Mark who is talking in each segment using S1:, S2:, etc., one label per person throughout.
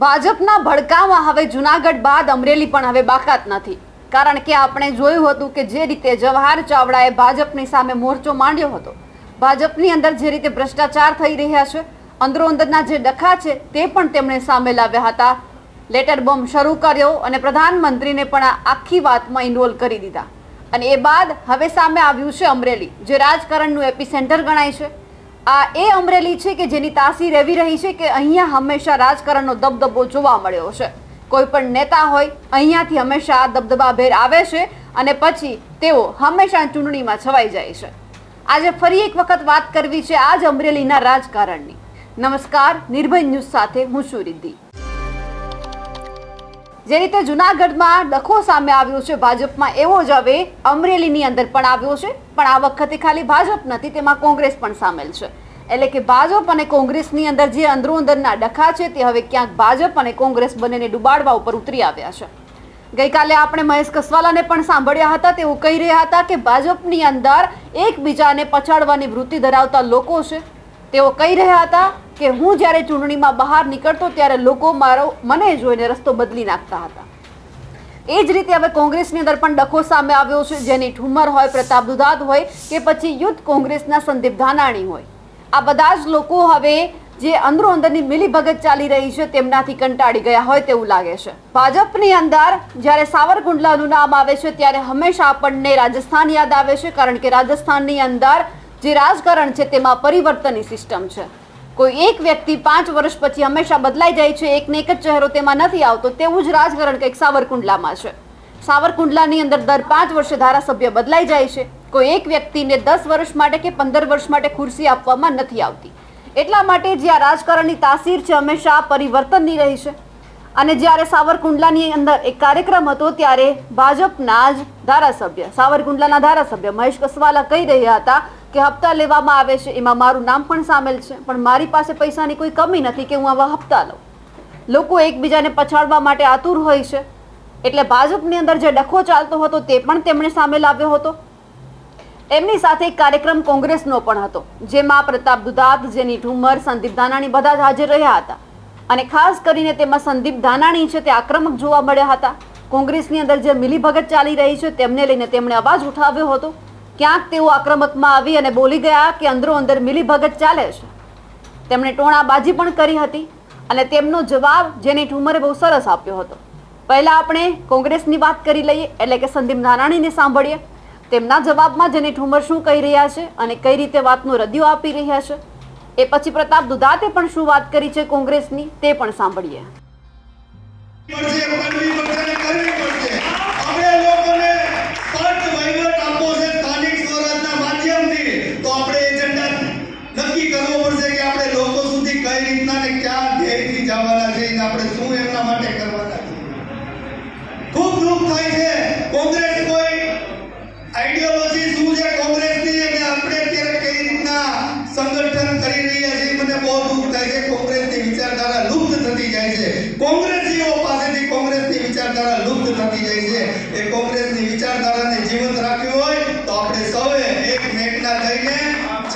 S1: ભાજપના ભડકામાં હવે જુનાગઢ બાદ અમરેલી પણ હવે બાકાત નથી. કારણ કે આપણે જોયું હતું કે જે રીતે જવાહર ચાવડાએ ભાજપની સામે મોરચો માંડ્યો હતો. ભાજપની અંદર જે રીતે ભ્રષ્ટાચાર થઈ રહ્યા છે, અંદરો અંદરના જે ડખા છે, તે પણ તેમણે સામે લાવ્યા હતા. લેટર બોમ્બ શરૂ કર્યો અને પ્રધાનમંત્રીને પણ આ આખી વાતમાં ઇન્વોલ્વ કરી દીધા. અને એ બાદ હવે સામે આવ્યું છે અમરેલી, જે રાજકારણનું એપી સેન્ટર ગણાય છે. આ એ અમરેલી છે કે જેની તાસીર એવી રહી છે કે અહીંયા હંમેશા રાજકારણનો દબદબો જોવા મળ્યો છે. કોઈ પણ નેતા હોય, અહીંયાથી હંમેશા આ દબદબાભેર આવે છે અને પછી તેઓ હંમેશા ચૂંટણીમાં છવાઈ જાય છે. આજે ફરી એક વખત વાત કરવી છે આજ અમરેલીના રાજકારણની. નમસ્કાર, નિર્ભય ન્યૂઝ સાથે હું છું રિદ્ધિ. જે રીતે જુનાગઢમાં ડખો સામે આવ્યો છે ભાજપમાં, એવો જ હવે અમરેલીની અંદર પણ આવ્યો છે. પણ આ વખતે ખાલી ભાજપ નથી, તેમાં કોંગ્રેસ પણ સામેલ છે. એટલે કે ભાજપ અને કોંગ્રેસની અંદર જે અંદરો અંદરના ડખા છે, તે હવે ક્યાંક ભાજપ અને કોંગ્રેસ બંનેને ડુબાડવા ઉપર ઉતરી આવ્યા છે. ગઈકાલે આપણે મહેશ કસવાલાને પણ સાંભળ્યા હતા, તેઓ કહી રહ્યા હતા કે ભાજપની અંદર એકબીજાને પછાડવાની વૃત્તિ ધરાવતા લોકો છે. તેઓ કહી રહ્યા હતા કે હું જ્યારે ચૂંટણીમાં બહાર નીકળતો ત્યારે લોકો મારો મને જોઈને રસ્તો બદલી નાખતા હતા. એ જ રીતે હવે કોંગ્રેસની અંદર પણ ડખો સામે આવ્યો છે, જેની ઠુમર હોય, પ્રતાપ દુધાત હોય કે પછી યુથ કોંગ્રેસના સંદીપ ધાનાણી હોય. આ બધા જ લોકો હવે જે અંદરો અંદરની મિલીભગત ચાલી રહી છે, તેમનાથી કંટાળી ગયા હોય તેવું લાગે છે. ભાજપની અંદર જ્યારે સાવરકુંડલાનું નામ આવે છે, ત્યારે હંમેશા આપણને રાજસ્થાન યાદ આવે છે, કારણ કે રાજસ્થાનની અંદર જે રાજકારણ છે તેમાં પરિવર્તનની સિસ્ટમ છે. કોઈ એક વ્યક્તિ પાંચ વર્ષ પછી હંમેશા બદલાઈ જાય છે, એકને એક જ ચહેરો તેમાં નથી આવતો, તેવું જ રાજકારણ કંઈક સાવરકુંડલામાં છે. સાવરકુંડલાની અંદર દર પાંચ વર્ષે ધારાસભ્ય બદલાઈ જાય છે. કોઈ એક વ્યક્તિને દસ વર્ષ માટે કે પંદર વર્ષ માટે ખુરશી આપવામાં નથી આવતી. એટલા માટે જે આ રાજકારણની તાસીર છે હંમેશા પરિવર્તનની રહી છે. અને જ્યારે સાવરકુંડલાની અંદર એક કાર્યક્રમ હતો, ત્યારે ભાજપના જ ધારાસભ્ય, સાવરકુંડલાના ધારાસભ્ય મહેશ કસવાલા કહી રહ્યા હતા કે હપ્તા લેવામાં આવે છે, એમાં મારું નામ પણ સામેલ છે, પણ મારી પાસે પૈસાની કોઈ કમી નથી કે હું આવા હપ્તા લઉં. લોકો એકબીજાને પછાડવા માટે આતુર હોય છે, એટલે ભાજપની અંદર જે ડખો ચાલતો હતો તે પણ તેમણે સામે લાવ્યો હતો. એમની સાથે એક કાર્યક્રમ કોંગ્રેસનો પણ હતો, જેમાં પ્રતાપ દુધાત જેની ઠુમર સંદીપ ધાનાણી બધા જ હાજર રહ્યા હતા. અને ખાસ કરીને તેમાં સંદીપ ધાનાણી છે તે આક્રમક જોવા મળ્યા હતા. કોંગ્રેસની અંદર જે મિલીભગત ચાલી રહી છે, તેમને લઈને તેમણે અવાજ ઉઠાવ્યો હતો. ક્યાંક તેઓ આક્રમકમાં આવી અને બોલી ગયા કે અંદરો અંદર મિલીભગત ચાલે છે. તેમણે ટોણાબાજી પણ કરી હતી અને તેમનો જવાબ જેની ઠુમરે બહુ સરસ આપ્યો હતો. પહેલાં આપણે કોંગ્રેસની વાત કરી લઈએ, એટલે કે સંદીપ નારાણીને સાંભળીએ. તેમના જવાબમાં જેની ઠુમર શું કહી રહ્યા છે અને કઈ રીતે વાતનો રદિયો આપી રહ્યા છે, એ પછી પ્રતાપ દુધાતે પણ શું વાત કરી છે કોંગ્રેસની તે પણ સાંભળીએ.
S2: થાય છે? કોંગ્રેસ કોઈ આઈડિયોલોજી શું છે કોંગ્રેસની? અને આપણે અત્યારે કઈ રીતના સંગઠન કરી રહ્યા છીએ? મને બહુ દુઃખ થાય છે. કોંગ્રેસની વિચારધારા લુપ્ત થતી જાય છે. કોંગ્રેસીઓ પાસેથી કોંગ્રેસની વિચારધારા લુપ્ત થતી જાય છે. એ કોંગ્રેસની વિચારધારાને જીવંત રાખવી હોય તો આપણે સૌએ એક મેટના થઈને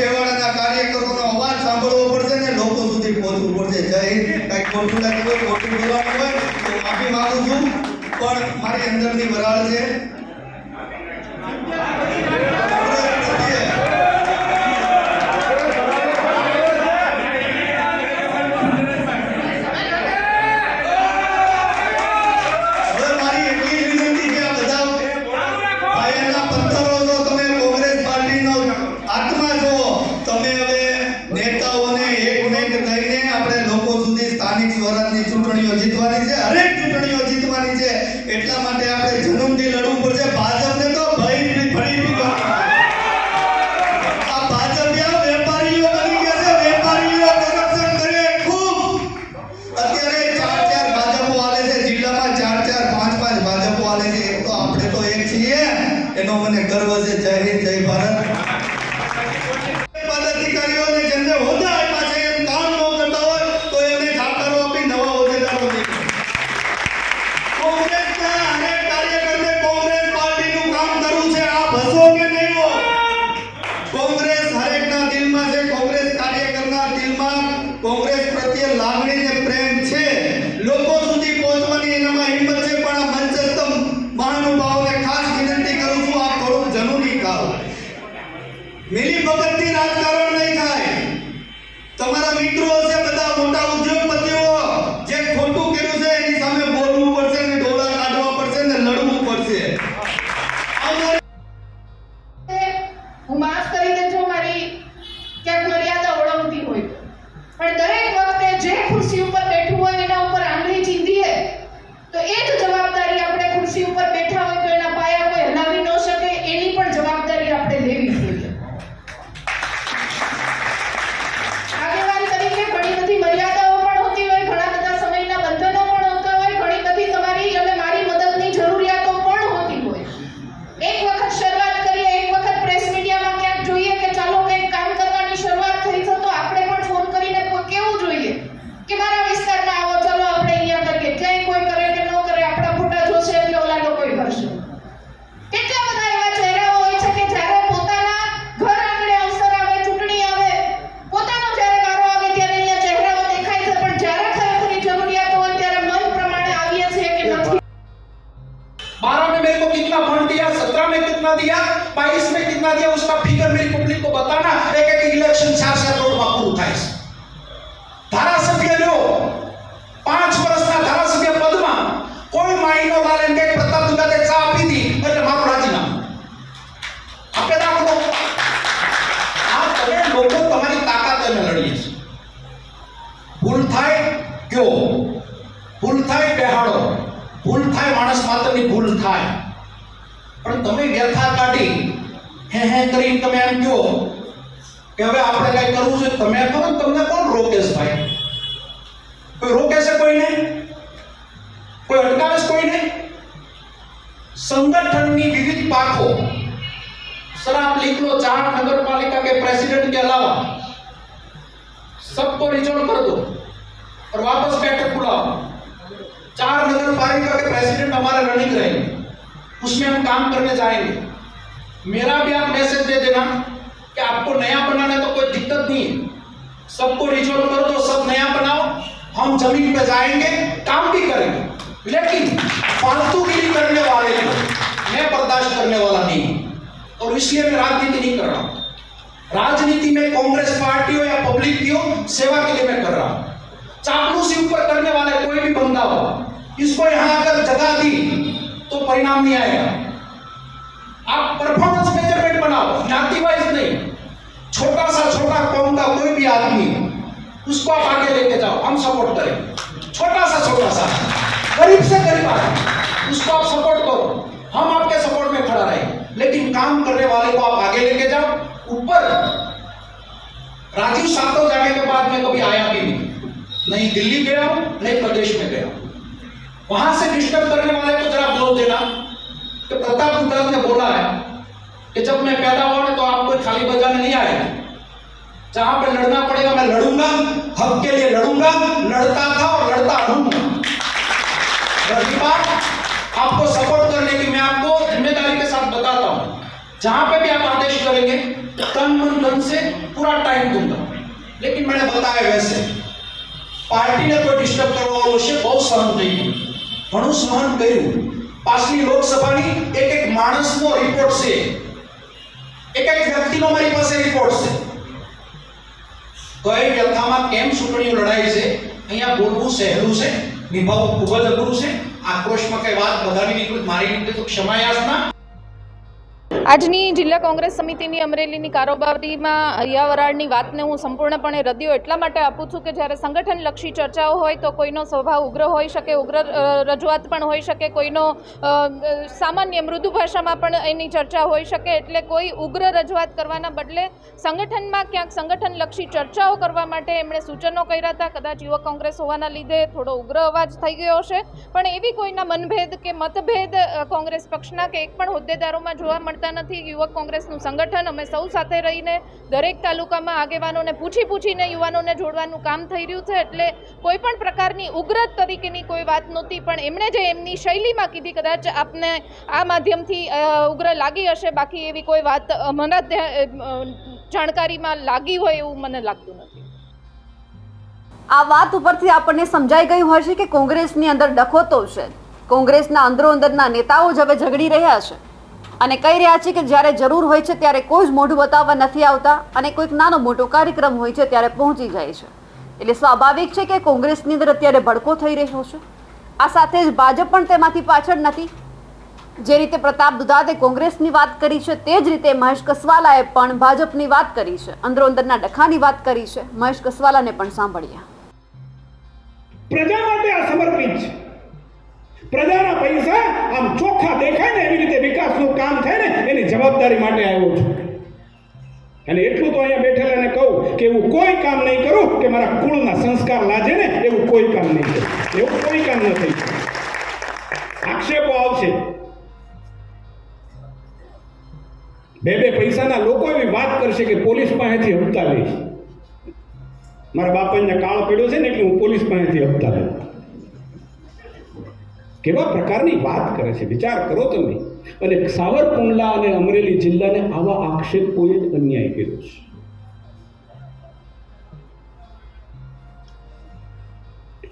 S2: છેવાડાના કાર્યકરોનો અવાજ સાંભળવો પડશે ને લોકો સુધી પહોંચવું પડશે. જય હિન્દ. કંઈક ખોટું લાગ્યું હોય, ખોટું બોલવાનું હોય, તો માફી માંગુ છું. મારી અંદરની વરાળ છે. એનો મને ગર્વ છે. જય હિન્દ, જય ભારત. પદાધિકારીઓને જેમને હોદ્દા આપ્યા છે, એમ કામ ન કરતા હોય કામ કરવું છે. આ ભસો કે નહીં કોંગ્રેસ
S3: હું માફ કરી દેજો મારી ક્યાંક મર્યાદા ઓળંગતી હોય. પણ દરેક
S4: बाईस में कितना दिया उसका फिगर मेरी पब्लिक को बताना एक एक इलेक्शन चार चार करोड़ માં પૂરું થાય છે ધારાસભ્ય લ્યો પાંચ વર્ષના ધારાસભ્ય પદમાં કોઈ માહિનો લાલન કે પ્રતાપ દુગાતે ચા આપી દી એટલે મારું રાજીનામું આપે દાખલો આ તમે લોકો તમારી તાકાત અમે લડીએ છીએ ભૂલ થાય કયો ભૂલ થાય બેહાડો ભૂલ થાય માણસ માત્રની ભૂલ થાય પણ તમે વ્યથા કાઢી હે હે કરીને તમે એમ કહો કે હવે આપણે કઈ કરવું છે તમે કરો ને તમને કોણ રોકે છે ભાઈ કોઈ રોકે છે કોઈને કોઈ અટકાવે છે કોઈને संगठन की विविध पाखों सर आप लिख लो चार नगर पालिका के प्रेसिडेंट के अलावा सबको रिजॉल्व कर दो और वापस बैठक बुलाओ चार नगर पालिका के प्रेसिडेंट हमारे रनिंग रहेंगे उसमें हम काम करने जाएँगे। मेरा भी आप मैसेज दे देना कि आपको नया बनाना तो कोई दिक्कत नहीं है। सबको रिजॉल्व कर दो सब नया बनाओ। हम ज़मीन पे जाएँगे, काम भी करेंगे। लेकिन फालतू फालतूगिरी करने वाले मैं बर्दाश्त करने वाला नहीं और इसलिए मैं राजनीति नहीं कर रहा राजनीति में कांग्रेस पार्टी हो या पब्लिक की हो, सेवा के लिए मैं कर रहा हूँ। चापलूसी ऊपर करने वाले कोई भी बंदा हो, इसको यहाँ अगर जगह दी तो परिणाम नहीं आएगा। आप परफॉर्मेंस मेज़रमेंट बनाओ जाति वाइज नहीं। छोटा सा छोटा कौम का कोई भी आदमी, उसको आप आगे लेके जाओ, हम सपोर्ट करें। छोटा सा छोटा सा गरीब से गरीब आदमी, उसको आप सपोर्ट करो। हम आपके सपोर्ट में खड़ा रहे, लेकिन काम करने वाले को आप आगे लेके जाओ। ऊपर, राजीव सातव जाने के बाद में कभी आया भी नहीं। नहीं दिल्ली गया, नहीं प्रदेश में गया। वहाँ से डिस्टर्ब करने वाले को जरा बोल देना। कि प्रताप सिद्धांत ने बोला है कि जब मैं पैदा हुआ तो आप कोई खाली बजाने नहीं आएगी जहाँ पर लड़ना पड़ेगा, मैं लड़ूँगा, हक के लिए लड़ूँगा, लड़ता था और लड़ता रहूँगा आपको सपोर्ट करने की मैं आपको ज़िम्मेदारी के साथ बताता हूँ। जहाँ पे भी आप आदेश करेंगे, तन मन धन से पूरा टाइम दूँगा। लेकिन मैंने बताया वैसे, पार्टी ने कोई डिस्टर्ब करवा उसे बहुत सहन नहीं ઘણું સહન કર્યું. પાછલી લોકસભાની એક એક માણસનો રિપોર્ટ છે. એક એક વ્યક્તિનો મારી પાસે રિપોર્ટ છે. કઈ વ્યથામાં કેમ ચૂંટણીઓ લડાઈ છે? અહીંયા બોલવું સહેલું છે. નિભાવવું ખૂબ જ અઘરું છે. આક્રોશમાં કઈ વાત વધારી નીકળી મારી નીકળી તો ક્ષમાયાસના
S5: આજની જિલ્લા કોંગ્રેસ સમિતિની અમરેલીની કારોબારીમાં હૈયાવરાળની વાતને હું સંપૂર્ણપણે રદિયો એટલા માટે આપું છું કે જ્યારે સંગઠનલક્ષી ચર્ચાઓ હોય તો કોઈનો સ્વભાવ ઉગ્ર હોઈ શકે, ઉગ્ર રજૂઆત પણ હોઈ શકે, કોઈનો સામાન્ય મૃદુ ભાષામાં પણ એની ચર્ચા હોઈ શકે, એટલે કોઈ ઉગ્ર રજૂઆત કરવાના બદલે સંગઠનમાં ક્યાંક સંગઠનલક્ષી ચર્ચાઓ કરવા માટે એમણે સૂચનો કર્યા હતા. કદાચ યુવક કોંગ્રેસ હોવાના લીધે થોડો ઉગ્ર અવાજ થઈ ગયો હશે. પણ એવી કોઈના મનભેદ કે મતભેદ કોંગ્રેસ પક્ષના કે એક પણ હોદ્દેદારોમાં જોવા મળતા નથી. યુવક કોંગ્રેસનું સંગઠન, અમે સૌ સાથે રહીને દરેક તાલુકામાં આગેવાનોને પૂછી પૂછીને યુવાનોને જોડવાનું કામ થઈ રહ્યું છે. એટલે કોઈ પણ પ્રકારની ઉગ્ર તરીકેની કોઈ વાત નહોતી, પણ એમણે જે એમની શૈલીમાં કીધી, કદાચ આપને આ માધ્યમથી ઉગ્ર લાગી હશે. બાકી એવી કોઈ વાત મના જાણકારીમાં લાગી હોય એવું મને લાગતું નથી.
S1: આ વાત ઉપરથી આપણને સમજાઈ ગયું હશે કે કોંગ્રેસની અંદર ડખોતો છે કોંગ્રેસના અંદરો અંદરના નેતાઓ જ હવે ઝઘડી રહ્યા છે. અને કહી રહ્યા છે કે જ્યારે જરૂર હોય છે ત્યારે કોઈ જ મોઢું બતાવવા નથી આવતા અને કોઈક નાનો મોટો કાર્યક્રમ હોય છે ત્યારે પહોંચી જાય છે. એટલે સ્વાભાવિક છે કે કોંગ્રેસની અંદર અત્યારે ભડકો થઈ રહ્યો છે. આ સાથે જ ભાજપ પણ તેમાંથી પાછળ નથી. જે રીતે પ્રતાપ દુધાતે કોંગ્રેસની વાત કરી છે તે જ રીતે મહેશ કસવાલાએ પણ ભાજપની વાત કરી છે. અંદરો અંદરના ડખાની વાત કરી છે. મહેશ કસવાલાને પણ સાંભળ્યા
S6: પ્રજા માટે આ છે. પ્રજાના પૈસા આમ ચોખ્ખા દેખાય ને એવી રીતે વિકાસનું કામ થાય ને, એની જવાબદારી માટે આવ્યો છું. અને એટલું તો અહીંયા બેઠેલાને કહું કે એવું કોઈ કામ નહીં કરું કે મારા કુળના સંસ્કાર લાજે ને, એવું કોઈ કામ નહીં કરું. એવું કોઈ કામ ન થઈ આક્ષેપો આવશે. બે બે પૈસાના લોકો એવી વાત કરશે કે પોલીસ પાસેથી હપ્તા લઈશ મારા બાપાને કાળ પડ્યો છે ને એટલે હું પોલીસ પાસેથી હપ્તા લઉં કેવા પ્રકારની વાત કરે છે? વિચાર કરો તમે. અને સાવરકુંડલા અને અમરેલી જિલ્લાને આવા આક્ષેપોએ જ અન્યાય કર્યો છે.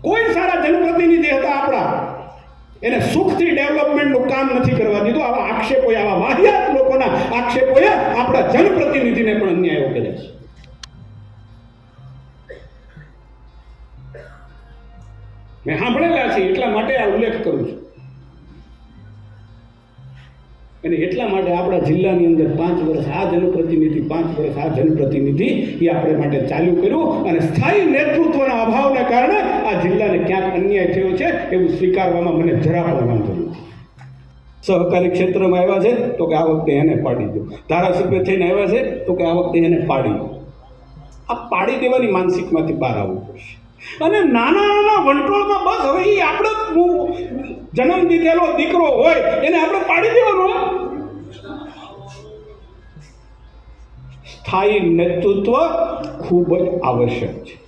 S6: કોઈ સારા જનપ્રતિનિધિ હતા આપણા. એને સુખથી ડેવલપમેન્ટનું કામ નથી કરવા દીધું. આવા આક્ષેપોએ, આવા વાહિયાત લોકોના આક્ષેપોએ આપણા જનપ્રતિનિધિને પણ અન્યાયો કર્યા છે. મેં સાંભળેલા છે, એટલા માટે આ ઉલ્લેખ કરું છું. અને એટલા માટે આપણા જિલ્લાની અંદર પાંચ વર્ષ આ જનપ્રતિનિધિ, પાંચ વર્ષ આ જનપ્રતિનિધિ એ આપણે માટે ચાલુ કર્યું અને સ્થાયી નેતૃત્વના અભાવને કારણે આ જિલ્લાને ક્યાંક અન્યાય થયો છે એવું સ્વીકારવામાં મને જરા પણ વાંધો નથી. સહકારી ક્ષેત્રમાં આવ્યા છે, તો કે આ વખતે એને પાડી દો. ધારાસભ્ય થઈને આવ્યા છે, તો કે આ વખતે એને પાડી દો. આ પાડી દેવાની માનસિકમાંથી બહાર આવવું પડશે. અને નાના નાના વંટોળમાં બસ, હવે એ આપણે જન્મ દીધેલો દીકરો હોય, એને આપણે પાડી દેવાનો. સ્થાયી નેતૃત્વ ખૂબ જ આવશ્યક છે.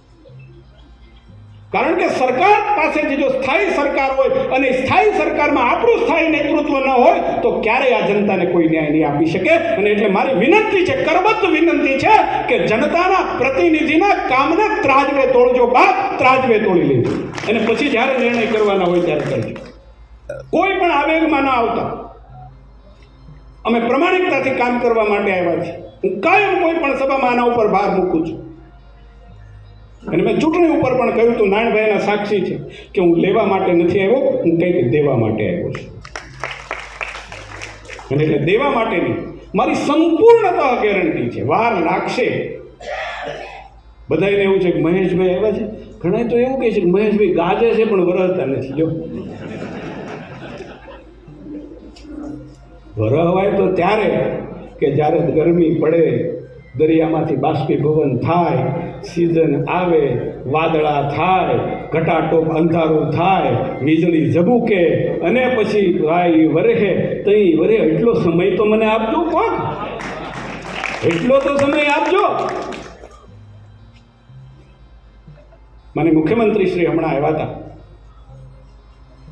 S6: કારણ કે સરકાર પાસે જે જો સ્થાયી સરકાર હોય અને સ્થાયી સરકારમાં આપણું સ્થાયી નેતૃત્વ ન હોય, તો ક્યારેય આ જનતાને કોઈ ન્યાય નહીં આપી શકે. અને એટલે મારી વિનંતી છે, કરબદ્ધ વિનંતી છે કે જનતાના પ્રતિનિધિના કામને ત્રાજવે તોડજો બાદ ત્રાજવે તોડી લેજો. અને પછી જ્યારે નિર્ણય કરવાના હોય ત્યારે કરજો. કોઈ પણ આવેગમાં ન આવતા. અમે પ્રમાણિકતાથી કામ કરવા માટે આવ્યા છીએ. હું કાયમ કોઈ પણ સભામાં આના ઉપર ભાર મૂકું છું. અને મેં ચૂંટણી ઉપર પણ કહ્યું હતું નારાયણભાઈના સાક્ષી છે કે હું લેવા માટે નથી આવ્યો, હું કંઈક દેવા માટે આવ્યો છું. અને એટલે દેવા માટેની મારી સંપૂર્ણતા ગેરંટી છે. વાર લાગશે. બધાને એવું છે કે મહેશભાઈ આવ્યા છે. ઘણા તો એવું કહે છે કે મહેશભાઈ ગાજે છે પણ વરસતા નથી. જો વરહવાય તો ત્યારે કે જ્યારે ગરમી પડે, દરિયામાંથી બાષ્પીભવન થાય સિઝન આવે, વાદળા થાય, ઘટાટોપ અંધારું થાય, વીજળી ઝબૂકે, અને પછી ભાઈ વરહે, તઈ વરે એટલો સમય તો મને આપજો કોણ? એટલો તો સમય આપજો. મને મુખ્યમંત્રી શ્રી હમણાં આવ્યા હતા.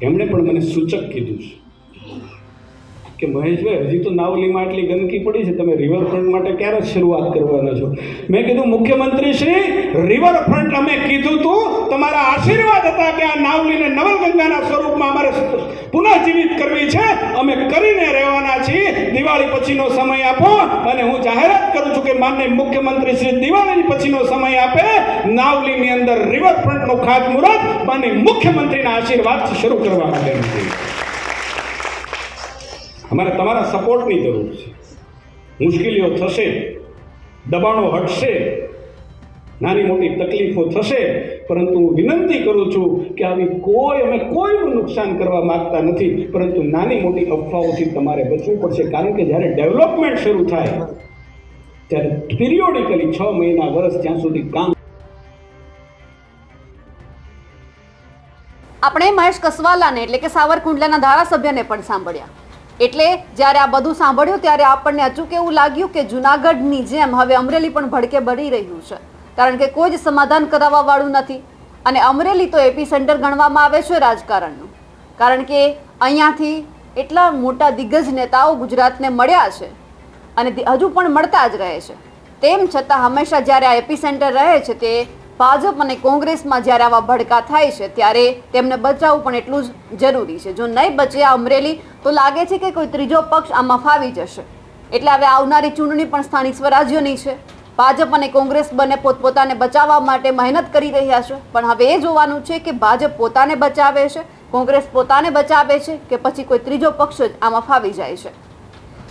S6: એમણે પણ મને સૂચક કીધું છે. કે મહેશભાઈ હજી તો નાવલીમાં આટલી ગંદકી પડી છે, તમે રિવરફ્રન્ટ માટે ક્યારે શરૂઆત કરવાના છો? મેં કીધું, મુખ્યમંત્રી શ્રી રિવરફ્રન્ટ અમે કીધું તું, તમારા આશીર્વાદ હતા કે આ નાવલીને નવલગંગાના સ્વરૂપમાં અમારે પુનઃજીવિત કરવી છે. અમે કરીને રહેવાના છીએ. દિવાળી પછીનો સમય આપો અને હું જાહેરાત કરું છું કે માન્ય મુખ્યમંત્રી શ્રી, દિવાળી પછીનો સમય આપે. નાવલીની અંદર રિવરફ્રન્ટનું ખાતમુહૂર્ત માન્ય મુખ્યમંત્રીના આશીર્વાદ શરૂ કરવા માટેનું છે. અમારે તમારા સપોર્ટની જરૂર છે. મુશ્કેલીઓ થશે, દબાણો હટશે, નાની મોટી તકલીફો થશે, પરંતુ હું વિનંતી કરું છું કે આવી કોઈ અમે કોઈનું નુકસાન કરવા માંગતા નથી, પરંતુ નાની મોટી અફવાઓથી તમારે બચવું પડશે, કારણ કે જ્યારે ડેવલપમેન્ટ શરૂ થાય, ત્યારે પિરિયોડિકલી છ મહિના વર્ષ જ્યાં સુધી કામ
S1: આપણે મહેશ કસવાલાને, એટલે કે સાવરકુંડલાના ધારાસભ્યને પણ સાંભળ્યા. એટલે જ્યારે આ બધું સાંભળ્યું ત્યારે આપણને અચૂક એવું લાગ્યું કે જુનાગઢની જેમ હવે અમરેલી પણ ભડકે બળી રહ્યું છે. કારણ કે કોઈ જ સમાધાન કરાવવા વાળું નથી. અને અમરેલી તો એપી સેન્ટર ગણવામાં આવે છે રાજકારણનું. કારણ કે અહીંયાથી એટલા મોટા દિગ્ગજ નેતાઓ ગુજરાતને મળ્યા છે અને હજુ પણ મળતા જ રહે છે. તેમ છતાં હંમેશા જ્યારે આ એપી સેન્ટર રહે છે તે ભાજપ અને કોંગ્રેસમાં જ્યારે આવા ભડકા થાય છે, ત્યારે તેમને બચાવવું પણ એટલું જ જરૂરી છે. જો નહીં બચે આ અમરેલી, તો લાગે છે કે કોઈ ત્રીજો પક્ષ આમાં ફાવી જશે. એટલે હવે આવનારી ચૂંટણી પણ સ્થાનિક સ્વરાજ્યની છે. ભાજપ અને કોંગ્રેસ બંને પોતપોતાને બચાવવા માટે મહેનત કરી રહ્યા છે. પણ હવે એ જોવાનું છે કે ભાજપ પોતાને બચાવે છે, કોંગ્રેસ પોતાને બચાવે છે, કે પછી કોઈ ત્રીજો પક્ષ જ આમાં ફાવી જાય છે.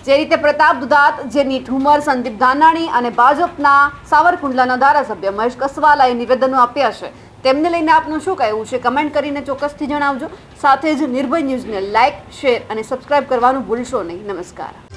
S1: જે રીતે પ્રતાપ દુધાત, જેની ઠુમર સંદીપ ધાનાણી અને ભાજપના સાવરકુંડલાના ધારાસભ્ય મહેશ કસવાલાએ નિવેદનો આપ્યા છે. તેમને લઈને આપનું શું કહેવું છે? કમેન્ટ કરીને ચોક્કસથી જણાવજો. સાથે જ નિર્ભય ન્યૂઝને લાઇક શેર અને સબસ્ક્રાઇબ કરવાનું ભૂલશો નહીં. નમસ્કાર.